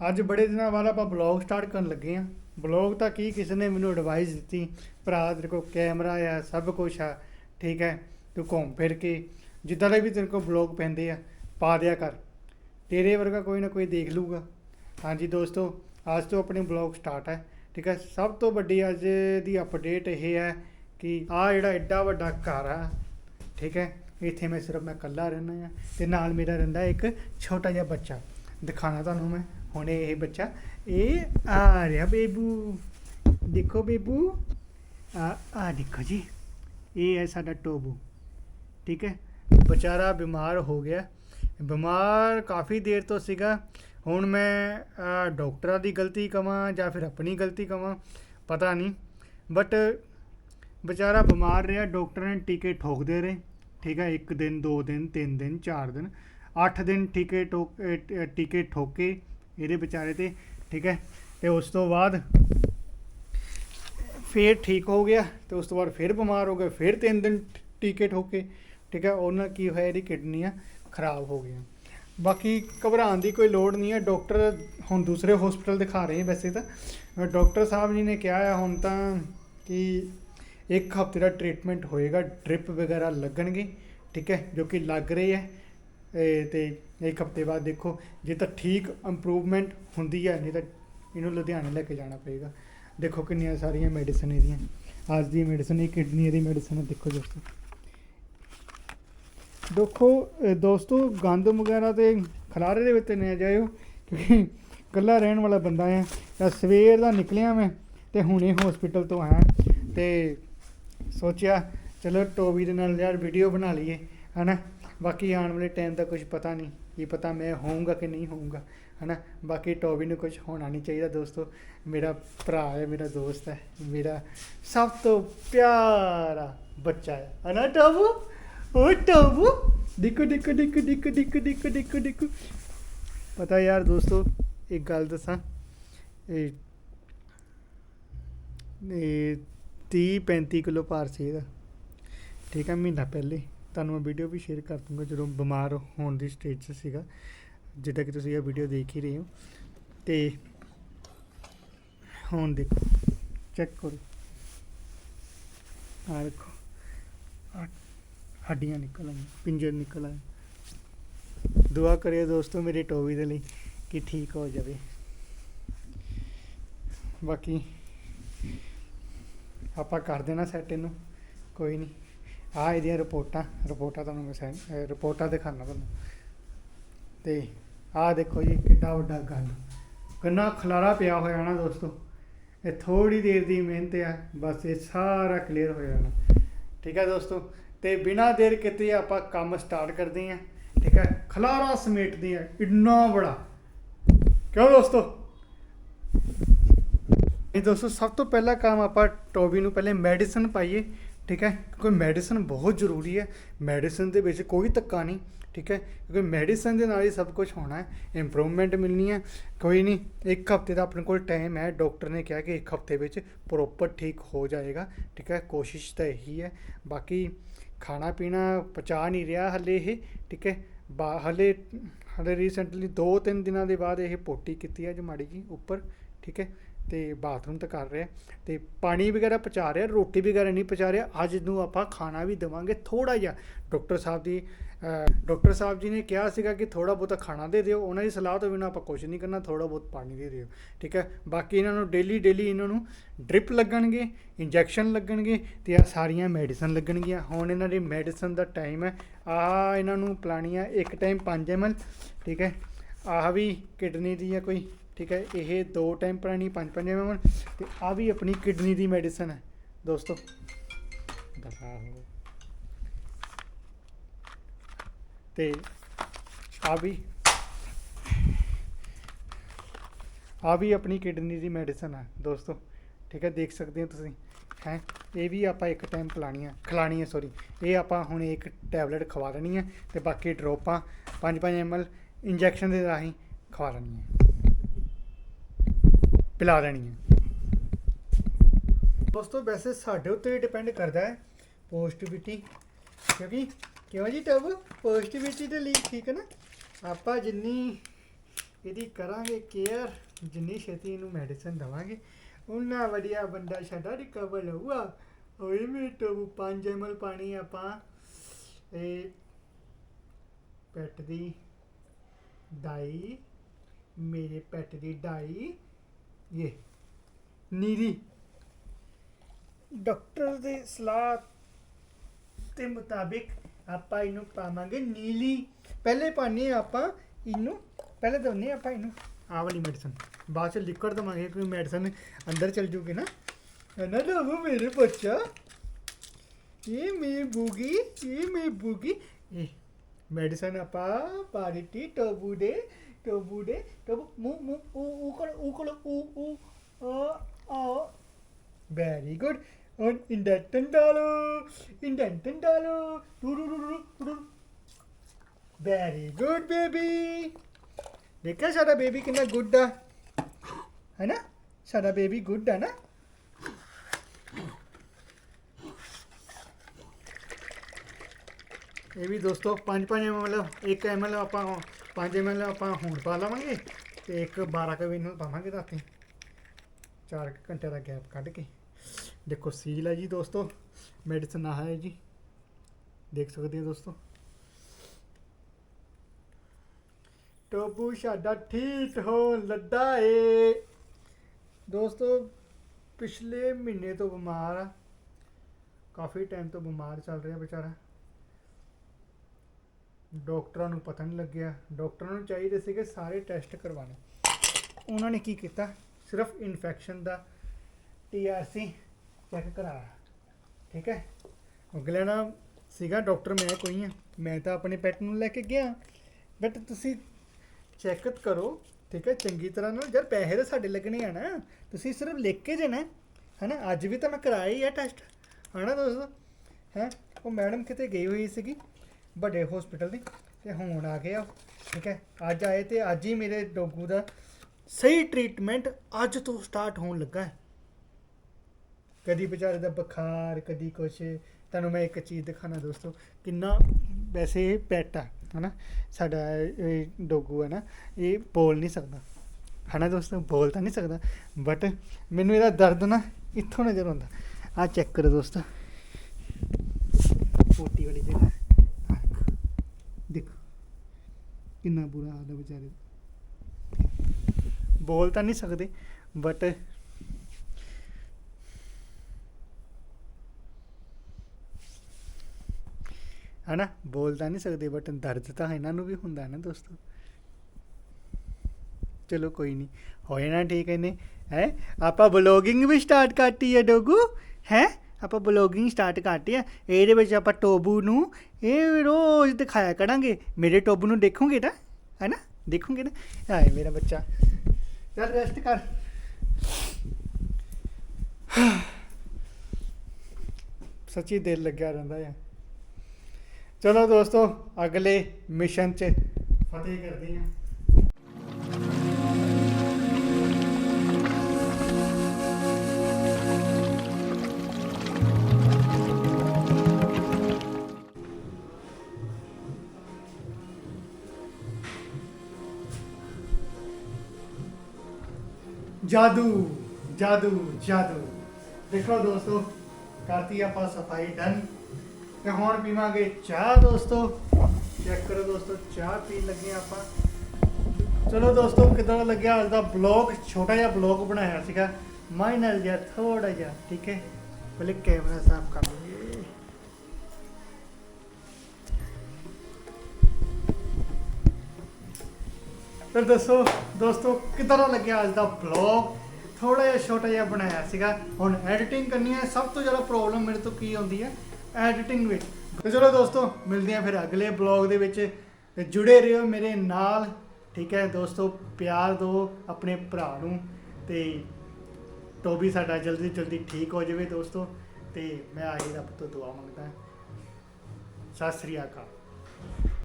ਅੱਜ ਬੜੇ ਦਿਨਾਂ ਬਾਅਦ ਆਪਾਂ ਬਲੌਗ ਸਟਾਰਟ ਕਰਨ ਲੱਗੇ ਆ ਬਲੌਗ ਤਾਂ ਕੀ, ਕਿਸੇ ਨੇ ਮੈਨੂੰ ਐਡਵਾਈਸ ਦਿੱਤੀ। ਭਰਾ ਤੇਰੇ ਕੋਲ ਕੈਮਰਾ ਆ, ਸਭ ਕੁਝ ਆ, ਠੀਕ ਹੈ? ਤੂੰ ਘੁੰਮ ਫਿਰ ਕੇ, ਜਿੱਦਾਂ ਦੇ ਵੀ ਤੇਰੇ ਕੋਲ ਬਲੌਗ ਪੈਂਦੇ ਆ, ਪਾ ਦਿਆ ਕਰ। ਤੇਰੇ ਵਰਗਾ ਕੋਈ ਨਾ ਕੋਈ ਦੇਖ ਲੂਗਾ ਹਾਂਜੀ ਦੋਸਤੋ, ਅੱਜ ਤੋਂ ਆਪਣੇ ਬਲੌਗ ਸਟਾਰਟ ਹੈ, ਠੀਕ ਹੈ? ਸਭ ਤੋਂ ਵੱਡੀ ਅੱਜ ਦੀ ਅਪਡੇਟ ਇਹ ਹੈ ਕਿ ਆ ਜਿਹੜਾ ਐਡਾ ਵੱਡਾ ਘਰ ਆ, ਠੀਕ ਹੈ? ਇੱਥੇ ਮੈਂ ਸਿਰਫ ਮੈਂ ਇਕੱਲਾ ਰਹਿੰਦਾ ਆ ਤੇ ਨਾਲ ਮੇਰਾ ਰਹਿੰਦਾ ਇੱਕ ਛੋਟਾ ਜਿਹਾ ਬੱਚਾ। ਦਿਖਾਣਾ ਤੁਹਾਨੂੰ ਮੈਂ। ਹੁਣੇ ਇਹ ਬੱਚਾ। ਇਹ ਆ ਰਿਹਾ ਬੇਬੂ। ਦੇਖੋ ਬੇਬੂ। ਆ ਆ ਦੇਖੋ ਜੀ। ਇਹ ਹੈ ਸਾਡਾ ਟੋਬੂ। ਠੀਕ ਹੈ? ਵਿਚਾਰਾ ਬਿਮਾਰ ਹੋ ਗਿਆ। ਬਿਮਾਰ ਕਾਫੀ ਦੇਰ ਤੋਂ ਸੀਗਾ। ਹੁਣ ਮੈਂ ਅਹ, ਡਾਕਟਰਾਂ ਦੀ ਗਲਤੀ ਕਵਾਂ ਜਾਂ ਫਿਰ ਆਪਣੀ ਗਲਤੀ ਕਵਾਂ ਪਤਾ ਨਹੀਂ। ਬਟ ਵਿਚਾਰਾ ਬਿਮਾਰ ਰਿਹਾ। ਡਾਕਟਰ ਨੇ ਟੀਕੇ ਠੋਕਦੇ ਰਹੇ। ਠੀਕ ਹੈ? ਇੱਕ ਦਿਨ ਦੋ ਦਿਨ ਤਿੰਨ ਦਿਨ ਚਾਰ ਦਿਨ। 8 ਦਿਨ ਟੀਕੇ ਠੋਕ ਟੀਕੇ ਠੋਕੇ। ਇਹਦੇ ਵਿਚਾਰੇ ਤੇ, ਠੀਕ ਹੈ? ਤੇ ਉਸ ਤੋਂ ਬਾਅਦ ਫੇਰ ਠੀਕ ਹੋ ਗਿਆ ਤੇ ਉਸ ਤੋਂ ਬਾਅਦ ਫੇਰ ਬਿਮਾਰ ਹੋ ਗਿਆ ਫੇਰ ਤਿੰਨ ਦਿਨ ਟ- ਟੀਕੇ ਕੇ ਠੀਕ ਹੈ? ਉਹਨਾਂ ਕੀ ਹੋਇਆ, ਇਹਦੀ ਕਿਡਨੀਆਂ ਖਰਾਬ ਹੋ ਗਈਆਂ। ਬਾਕੀ ਘਬਰਾਉਣ ਦੀ ਕੋਈ ਲੋੜ ਨਹੀਂ ਹੈ, ਡਾਕਟਰ ਹੁਣ ਦੂਸਰੇ ਹਸਪੀਟਲ ਦਿਖਾ ਰਹੇ ਵੈਸੇ ਤਾਂ। ਅਹ ਡਾਕਟਰ ਸਾਹਿਬ ਜੀ ਨੇ ਕਿਹਾ ਹੈ ਹੁਣ ਤਾਂ ਕਿ ਇੱਕ ਹਫ਼ਤੇ ਦਾ ਟ੍ਰੀਟਮੈਂਟ ਹੋਏਗਾ ਡ੍ਰਿਪ ਵਗੈਰਾ ਲੱਗਣਗੇ, ਠੀਕ ਹੈ? ਜੋ ਕਿ ਲੱਗ ਰਹੇ ਹੈ, ਇਹ ਤੇ ਇੱਕ ਹਫ਼ਤੇ ਬਾਅਦ ਦੇਖੋ, ਜੇ ਤਾਂ ਠੀਕ ਇੰਪਰੂਵਮੈਂਟ ਹੁੰਦੀ ਹੈ, ਨਹੀਂ ਤਾਂ ਇਹਨੂੰ ਲੁਧਿਆਣੇ ਲੈ ਕੇ ਜਾਣਾ ਪਏਗਾ। ਦੇਖੋ ਕਿੰਨੀਆਂ ਸਾਰੀਆਂ ਮੈਡੀਸਨ ਇਹਦੀਆਂ। ਅੱਜ ਦੀ ਮੈਡੀਸਨ ਇਹ ਕਿਡਨੀ ਦੀ ਮੈਡੀਸਨ ਦੇਖੋ ਦੋਸਤੋ। ਦੇਖੋ ਦੋਸਤੋ, ਗੰਦ ਵਗੈਰਾ ਤੇ ਖਲਾਰੇ ਦੇ ਵਿੱਚ ਨਾ ਜਾਇਓ, ਕਿਉਂਕਿ ਇਕੱਲਾ ਰਹਿਣ ਵਾਲਾ ਬੰਦਾ ਆ। ਤਾਂ ਸਵੇਰ ਦਾ ਨਿਕਲਿਆ ਮੈਂ ਤੇ ਹੁਣੇ ਹਸਪੀਟਲ ਤੋਂ ਆਇਆ। ਤੇ ਸੋਚਿਆ, ਚਲੋ ਟੋਬੀ ਦੇ ਨਾਲ ਯਾਰ ਵੀਡੀਓ ਬਣਾ ਲਈਏ, ਹਨਾ? ਬਾਕੀ ਆਉਣ ਵਾਲੇ ਟਾਈਮ ਦਾ ਕੁਝ ਪਤਾ ਨਹੀਂ। ਕੀ ਪਤਾ ਮੈਂ ਹੋਊਂਗਾ ਕਿ ਨਹੀਂ ਹੋਊਂਗਾ, ਹਨਾ? ਬਾਕੀ ਟੋਬੀ ਨੂੰ ਕੁਝ ਹੋਣਾ ਨਹੀਂ ਚਾਹੀਦਾ ਦੋਸਤੋ। ਮੇਰਾ ਭਰਾ ਹੈ, ਮੇਰਾ ਦੋਸਤ ਹੈ, ਮੇਰਾ ਸਭ ਤੋਂ ਪਿਆਰਾ ਬੱਚਾ ਹੈ। ਹਨਾ ਟੋਬੂ? ਉਹ ਟੋਬੂ! ਦੇਖੋ ਦੇਖੋ ਦੇਖੋ ਦੇਖੋ ਦੇਖੋ ਦੇਖੋ ਦੇਖੋ ਦੇਖੋ। ਪਤਾ ਯਾਰ ਦੋਸਤੋ, ਇੱਕ ਗੱਲ ਦੱਸਾਂ। ਇਹ ਇਹ 30 35 ਕਿਲੋ ਭਾਰ ਸੀ ਇਹਦਾ। ਠੀਕ ਹੈ ਮਹੀਨਾ ਪਹਿਲੇ। ਤੁਹਾਨੂੰ ਮੈਂ ਵੀਡੀਓ ਵੀ ਸ਼ੇਅਰ ਕਰ ਦੂੰਗਾ ਜਦੋਂ ਬਿਮਾਰ ਹੋਣ ਦੀ ਸਟੇਜ 'ਚ ਸੀਗਾ। ਜਿੱਦਾਂ ਕਿ ਤੁਸੀਂ ਇਹ ਵੀਡੀਓ ਦੇਖ ਹੀ ਰਹੇ ਹੋ। ਤੇ ਹੁਣ ਦੇਖੋ ਚੈੱਕ ਕਰੋ। ਆ ਦੇਖੋ ਹੱਡੀਆਂ ਨਿਕਲ ਆਈਆਂ, ਪਿੰਜਰ ਨਿਕਲ ਆਏ ਦੁਆ ਕਰਿਓ ਦੋਸਤੋ ਮੇਰੇ ਟੋਵੀ ਦੇ ਲਈ ਕਿ ਠੀਕ ਹੋ ਜਾਵੇ। ਬਾਕੀ ਆਪਾਂ ਕਰ ਦੇਣਾ ਸੈੱਟ ਇਹਨੂੰ, ਕੋਈ ਨਹੀਂ। ਆ ਇਹਦੀਆਂ ਰਿਪੋਰਟਾਂ ਰਿਪੋਰਟਾਂ ਤੁਹਾਨੂੰ ਮੈਂ ਸੈਂਡ ਰਿਪੋਰਟਾਂ ਦਿਖਾਣਾ ਤੁਹਾਨੂੰ। ਤੇ ਆਹ ਦੇਖੋ ਜੀ, ਕਿੱਡਾ ਵੱਡਾ ਗੰਦ। ਕਿੰਨਾ ਖਲਾਰਾ ਪਿਆ ਹੋਇਆ ਨਾ ਦੋਸਤੋ। ਇਹ ਥੋੜੀ ਦੇਰ ਦੀ ਮਿਹਨਤ ਆ, ਬਸ ਇਹ ਸਾਰਾ ਕਲੀਅਰ ਹੋ ਜਾਣਾ ਠੀਕ ਹੈ ਦੋਸਤੋ? ਤੇ ਬਿਨਾਂ ਦੇਰ ਕਿਤੇ ਆਪਾਂ ਕੰਮ ਸਟਾਰਟ ਕਰਦੇ ਹਾਂ। ਠੀਕ ਹੈ ਖਲਾਰਾ ਸਮੇਟਦੇ ਹਾਂ, ਇੰਨਾ ਬੜਾ। ਕਿਉਂ ਦੋਸਤੋ? ਇਹ ਦੋਸਤੋ, ਸਭ ਤੋਂ ਪਹਿਲਾ ਕੰਮ ਆਪਾਂ ਟੋਬੀ ਨੂੰ ਪਹਿਲੇ ਮੈਡੀਸਨ ਪਾਈਏ। ਠੀਕ ਹੈ? ਕਿਉਂਕਿ ਮੈਡੀਸਨ ਬਹੁਤ ਜ਼ਰੂਰੀ ਹੈ। ਮੈਡੀਸਨ ਦੇ ਵਿੱਚ ਕੋਈ ਧੱਕਾ ਨਹੀਂ, ਠੀਕ ਹੈ? ਕਿਉਂਕਿ ਮੈਡੀਸਨ ਦੇ ਨਾਲ ਹੀ ਸਭ ਕੁਝ ਹੋਣਾ ਹੈ। ਇੰਪਰੂਵਮੈਂਟ ਮਿਲਣੀ ਹੈ। ਕੋਈ ਨਹੀਂ, ਇੱਕ ਹਫ਼ਤੇ ਦਾ ਆਪਣੇ ਕੋਲ ਟਾਈਮ ਹੈ। ਡਾਕਟਰ ਨੇ ਕਿਹਾ ਕਿ ਇੱਕ ਹਫ਼ਤੇ ਵਿੱਚ ਪ੍ਰੋਪਰ ਠੀਕ ਹੋ ਜਾਏਗਾ। ਠੀਕ ਹੈ? ਕੋਸ਼ਿਸ਼ ਤਾਂ ਇਹੀ ਹੈ। ਬਾਕੀ ਖਾਣਾ ਪੀਣਾ ਪਚਾ ਨਹੀਂ ਰਿਹਾ ਹਲੇ ਇਹ, ਠੀਕ ਹੈ? ਬਾ, ਹਲੇ ਹਲੇ ਰੀਸੈਂਟਲੀ 2-3 ਦਿਨਾਂ ਦੇ ਬਾਅਦ ਇਹ ਪੋਟੀ ਕੀਤੀ ਹੈ ਜਮਾੜੀ ਜੀ ਉੱਪਰ, ਠੀਕ ਹੈ? ਤੇ ਬਾਥਰੂਮ ਤਾਂ ਕਰ ਰਿਹਾ। ਤੇ ਪਾਣੀ ਵਗੈਰਾ ਪਚਾ ਰਿਹਾ ਰੋਟੀ ਵਗੈਰਾ ਨਹੀਂ ਪਚਾ ਰਿਹਾ। ਅੱਜ ਨੂੰ ਆਪਾਂ ਖਾਣਾ ਵੀ ਦੇਵਾਂਗੇ ਥੋੜਾ ਜਿਹਾ। ਡਾਕਟਰ ਸਾਹਿਬ ਦੀ ਅਹ, ਡਾਕਟਰ ਸਾਹਿਬ ਜੀ ਨੇ ਕਿਹਾ ਸੀਗਾ ਕਿ ਥੋੜਾ ਬਹੁਤਾ ਖਾਣਾ ਦੇ ਦਿਓ। ਉਹਨਾਂ ਦੀ ਸਲਾਹ ਤੋਂ ਬਿਨਾਂ ਆਪਾਂ ਕੁਝ ਨਹੀਂ ਕਰਨਾ ਥੋੜਾ ਬਹੁਤ ਪਾਣੀ ਦੇ ਦਿਓ। ਠੀਕ ਹੈ? ਬਾਕੀ ਇਹਨਾਂ ਨੂੰ ਡੇਲੀ ਡੇਲੀ ਇਹਨਾਂ ਨੂੰ ਡ੍ਰਿਪ ਲੱਗਣਗੇ ਇੰਜੈਕਸ਼ਨ ਲੱਗਣਗੇ ਤੇ ਆ ਸਾਰੀਆਂ ਮੈਡੀਸਨ ਲੱਗਣਗੀਆਂ। ਹੁਣ ਇਹਨਾਂ ਦੀ ਮੈਡੀਸਨ ਦਾ ਟਾਈਮ ਹੈ। ਆ ਇਹਨਾਂ ਨੂੰ ਪਿਲਾਣੀ ਇੱਕ ਟਾਈਮ 5 ml ਠੀਕ ਹੈ? ਆਹ ਵੀ ਕਿਡਨੀ ਦੀ ਹੈ ਕੋਈ। ਠੀਕ ਹੈ, ਇਹ ਦੋ ਟਾਈਮ ਪੁਰਾਣੀ 5-5 ml ਤੇ ਆ ਵੀ ਆਪਣੀ ਕਿਡਨੀ ਦੀ ਮੈਡੀਸਨ ਹੈ। ਦੋਸਤੋ ਦਫਾ ਹੋ ਤੇ ਆ ਵੀ ਆ ਵੀ ਆਪਣੀ ਕਿਡਨੀ ਦੀ ਮੈਡੀਸਨ ਹੈ, ਦੋਸਤੋ। ਠੀਕ ਹੈ, ਦੇਖ ਸਕਦੇ ਹੋ ਤੁਸੀਂ, ਹੈ। ਇਹ ਵੀ ਆਪਾਂ ਇੱਕ ਟਾਈਮ ਪਿਲਾਣੀ ਹੈ ਖਿਲਾਣੀ ਹੈ ਸੌਰੀ ਇਹ ਆਪਾਂ ਹੁਣ ਇੱਕ ਟੈਬਲੇਟ ਖਵਾ ਦੇਣੀ ਹੈ, ਤੇ ਬਾਕੀ ਡ੍ਰੋਪਾਂ 5-5 ml ਇੰਜੈਕਸ਼ਨ ਦੇ ਰਾਹੀਂ ਖਵਾ ਲੈਣੀ ਹੈ। ਪਿਲਾ ਦੇਣੀ ਹੈ। ਦੋਸਤੋ, ਵੈਸੇ ਸਾਡੇ ਉੱਤੇ ਡਿਪੈਂਡ ਕਰਦਾ ਹੈ ਪੋਜ਼ਿਟਿਵਿਟੀ ਕਿਉਂਕਿ ਕਿਉਂ ਜੀ ਟਬ? ਪੋਜ਼ਿਟਿਵਿਟੀ ਦੇ ਲਈ ਠੀਕ ਹੈ ਨਾ? ਆਪਾਂ ਜਿੰਨੀ ਇਹਦੀ ਕਰਾਂਗੇ ਕੇਅਰ ਜਿੰਨੀ ਛੇਤੀ ਇਹਨੂੰ ਮੈਡੀਸਨ ਦਵਾਂਗੇ ਉਨਾ ਵਧੀਆ ਬੰਦਾ ਸਾਡਾ ਰਿਕਵਰ ਹੋਊਗਾ ਹੋਈ ਮੇ ਤੋਂ 5 ml ਪਾਣੀ ਆਪਾਂ ਇਹ ਪੈਟ ਦੀ ਡਾਈ, ਮੇਰੇ ਪੈਟ ਦੀ ਡਾਈ ਇਹ ਨੀਰੀ ਡਾਕਟਰ ਦੇ ਸਲਾਹ ਦੇ ਮੁਤਾਬਿਕ ਆਪਾਂ ਇਹਨੂੰ ਪਾਵਾਂਗੇ ਨੀਲੀ ਪਹਿਲੇ ਪਾਣੀ ਆਪਾਂ ਇਹਨੂੰ ਪਹਿਲੇ ਦਵਨੇ ਆਪਾਂ ਇਹਨੂੰ ਆਹ ਵਾਲੀ ਮੈਡੀਸਨ ਬਾਅਦ ਚ ਲਿਕਵਿਡ ਦਵਾਂਗੇ ਕੋਈ ਮੈਡੀਸਨ ਅੰਦਰ ਚਲ ਜੂਗੀ ਨਾ ਨਾ ਲਵੋ ਮੇਰੇ ਬੱਚਾ ਇਹ ਮੇ ਬੂਗੀ ਇਹ ਮੇ ਬੂਗੀ ਇਹ ਮੈਡੀਸਨ ਆਪਾਂ ਪਾ ਦਿੱਤੀ ਦੇ Tobu de, tobu, mu, mu, u, u kolo, u kolo, u, u, o, o. Very good. Und in den Tendalo, in den Tendalo, du, du, du, du, du. Very good, baby. देखा सारा baby कितना good है ना सारा baby good है ना ये भी दोस्तों पाँच पाँच एम एल एक एम एल आप 5 ml ਆਪਾਂ ਹੁਣ ਪਾ ਲਵਾਂਗੇ ਤੇ ਇੱਕ 12 ਕਵੀ ਨੂੰ ਪਾਵਾਂਗੇ ਰਾਤੀ। 4 ਘੰਟੇ ਦਾ ਗੈਪ ਕੱਢ ਕੇ। ਦੇਖੋ ਸੀਲ ਹੈ ਜੀ ਦੋਸਤੋ ਮੈਡੀਸਨ ਆ ਹੈ ਜੀ। ਦੇਖ ਸਕਦੇ ਹੋ ਦੋਸਤੋ। ਟੋਬੂ ਸਾਡਾ ਠੀਕ ਹੋ ਲੱਡਾ ਏ। ਦੋਸਤੋ, ਪਿਛਲੇ ਮਹੀਨੇ ਤੋਂ ਬਿਮਾਰ ਆ। ਕਾਫੀ ਟਾਈਮ ਤੋਂ ਬਿਮਾਰ ਚੱਲ ਰਿਹਾ ਵਿਚਾਰਾ। ਡਾਕਟਰਾਂ ਨੂੰ ਪਤਾ ਨਹੀਂ ਲੱਗਿਆ। ਡਾਕਟਰਾਂ ਨੂੰ ਚਾਹੀਦੇ ਸੀਗੇ ਸਾਰੇ ਟੈਸਟ ਕਰਵਾਉਣੇ। ਉਹਨਾਂ ਨੇ ਕੀ ਕੀਤਾ? ਸਿਰਫ ਇਨਫੈਕਸ਼ਨ ਦਾ ਟੀਆਰਸੀ ਚੈੱਕ ਕਰਾਇਆ। ਠੀਕ ਹੈ? ਅਗਲੇ ਨਾ ਸੀਗਾ, ਡਾਕਟਰ, ਮੈਂ ਕੋਈ ਹਾਂ। ਮੈਂ ਤਾਂ ਆਪਣੇ ਪੈਟ ਨੂੰ ਲੈ ਕੇ ਗਿਆ। ਬਟ ਤੁਸੀਂ ਚੈੱਕ ਕਰੋ। ਠੀਕ ਹੈ? ਚੰਗੀ ਤਰ੍ਹਾਂ ਨਾਲ। ਯਾਰ, ਪੈਸੇ ਤਾਂ ਸਾਡੇ ਲੱਗਣੇ ਆ ਨਾ। ਤੁਸੀਂ ਸਿਰਫ ਲਿਖ ਕੇ ਦੇਣਾ ਹੈ ਨਾ ਅੱਜ ਵੀ ਤਾਂ ਮੈਂ ਕਰਾਇਆ ਹੀ ਆ ਟੈਸਟ ਹਨਾ ਦੋਸਤੋ? ਹੈ? ਉਹ ਮੈਡਮ ਕਿਤੇ ਗਈ ਹੋਈ ਸੀਗੀ। ਵੱਡੇ ਹਸਪੀਟਲ ਦੀ, ਤੇ ਹੁਣ ਆ ਗਏ ਆ ਠੀਕ ਹੈ? ਅੱਜ ਆਏ ਤੇ ਅੱਜ ਹੀ ਮੇਰੇ ਡੋਗੂ ਦਾ ਸਹੀ ਟ੍ਰੀਟਮੈਂਟ ਅੱਜ ਤੋਂ ਸਟਾਰਟ ਹੋਣ ਲੱਗਾ ਹੈ। ਕਦੀ ਵਿਚਾਰੇ ਦਾ ਬੁਖਾਰ, ਕਦੀ ਕੁਛ, ਤੁਹਾਨੂੰ ਮੈਂ ਇੱਕ ਚੀਜ਼ ਦਿਖਾਣਾ ਦੋਸਤੋ, ਕਿੰਨਾ ਵੈਸੇ ਪੈਟ ਆ, ਹਨਾ? ਸਾਡਾ ਇਹ ਡੋਗੂ ਹੈ ਨਾ, ਇਹ ਬੋਲ ਨਹੀਂ ਸਕਦਾ। ਹਨਾ ਦੋਸਤੋ? ਬੋਲ ਤਾਂ ਨਹੀਂ ਸਕਦਾ ਬਟ ਮੈਨੂੰ ਇਹਦਾ ਦਰਦ ਨਾ ਇੱਥੋਂ ਨਜ਼ਰ ਆਉਂਦਾ। ਆ ਚੈੱਕ ਕਰੋ ਦੋਸਤੋ। ਪੋਟੀ ਵਾਲੀ ਜਗ੍ਹਾ। ਦੇਖੋ। ਕਿੰਨਾ ਬੁਰਾ ਹਾਲ ਹੈ ਵਿਚਾਰੇ ਦਾ। ਬੋਲ ਤਾਂ ਨਹੀਂ ਸਕਦੇ ਬਟ ਹਨਾ, ਬੋਲ ਤਾਂ ਨਹੀਂ ਸਕਦੇ ਬਟ ਦਰਦ ਤਾਂ ਇਹਨਾਂ ਨੂੰ ਵੀ ਹੁੰਦਾ ਹੈ ਨਾ ਦੋਸਤੋ। ਚਲੋ ਕੋਈ ਨਹੀਂ ਹੋ ਜਾਣਾ ਠੀਕ ਇਹਨੇ, ਹੈ? ਆਪਾਂ ਬਲੌਗਿੰਗ ਵੀ ਸਟਾਰਟ ਕਰਤੀ ਹੈ ਡੋਗੂ, ਹੈ? ਆਪਾਂ ਬਲੌਗਿੰਗ ਸਟਾਰਟ ਕਰਤੀ ਆ। ਇਹਦੇ ਵਿੱਚ ਆਪਾਂ ਟੋਬੂ ਨੂੰ ਇਹ ਰੋਜ਼ ਦਿਖਾਇਆ ਕਰਾਂਗੇ। ਮੇਰੇ ਟੋਬੂ ਨੂੰ ਦੇਖੋਗੇ ਤਾਂ, ਹੈ ਨਾ? ਦੇਖੋਗੇ ਨਾ? ਆਏ ਮੇਰਾ ਬੱਚਾ। ਚੱਲ ਰੈਸਟ ਕਰ। ਸੱਚੀ ਦਿਲ ਲੱਗਿਆ ਰਹਿੰਦਾ ਆ। ਚਲੋ ਦੋਸਤੋ, ਅਗਲੇ ਮਿਸ਼ਨ 'ਚ ਫਤਿਹ ਕਰਦੇ ਹਾਂ ਜਾਦੂ ਜਾਦੂ ਜਾਦੂ। ਦੇਖੋ ਦੋਸਤੋ, ਕਰਤੀ ਆਪਾਂ ਸਫ਼ਾਈ ਡਨ ਤੇ ਹੁਣ ਪੀਵਾਂਗੇ ਚਾਹ ਦੋਸਤੋ। ਚੈੱਕ ਕਰੋ ਦੋਸਤੋ, ਚਾਹ ਪੀਣ ਲੱਗੇ ਹਾਂ ਆਪਾਂ। ਚਲੋ ਦੋਸਤੋ, ਕਿਦਾਂ ਲੱਗਿਆ ਅੱਜ ਦਾ ਬਲੌਗ ਛੋਟਾ ਜਿਹਾ ਬਲੌਗ ਬਣਾਇਆ ਸੀਗਾ। ਮਾਈਨਰ ਜਿਹਾ ਥੋੜਾ ਜਿਹਾ, ਠੀਕ ਹੈ? ਪਹਿਲੇ ਕੈਮਰਾ ਸਾਫ਼ ਕਰ ਲਈਏ। ਫਿਰ ਦੱਸੋ ਦੋਸਤੋ, ਕਿਦਾਂ ਲੱਗਿਆ ਅੱਜ ਦਾ ਬਲੌਗ ਥੋੜਾ ਜਿਹਾ ਛੋਟਾ ਜਿਹਾ ਬਣਾਇਆ ਸੀਗਾ। ਹੁਣ ਐਡੀਟਿੰਗ ਕਰਨੀ ਹੈ, ਸਭ ਤੋਂ ਜ਼ਿਆਦਾ ਪ੍ਰੋਬਲਮ ਮੇਰੇ ਤੋਂ ਕੀ ਆਉਂਦੀ ਹੈ? ਐਡੀਟਿੰਗ ਵਿੱਚ। ਤੇ ਚਲੋ ਦੋਸਤੋ, ਮਿਲਦੇ ਹਾਂ ਫਿਰ ਅਗਲੇ ਬਲੌਗ ਦੇ ਵਿੱਚ। ਤੇ ਜੁੜੇ ਰਹੋ ਮੇਰੇ ਨਾਲ, ਠੀਕ ਹੈ? ਦੋਸਤੋ, ਪਿਆਰ ਦਿਓ ਆਪਣੇ ਭਰਾ ਨੂੰ। ਤੇ ਟੋਬੀ ਸਾਡਾ ਜਲਦੀ ਜਲਦੀ ਠੀਕ ਹੋ ਜਾਵੇ ਦੋਸਤੋ। ਤੇ ਮੈਂ ਆਈ ਰੱਬ ਤੋਂ ਦੁਆ ਮੰਗਦਾ। ਸਤਿ ਸ੍ਰੀ ਅਕਾਲ।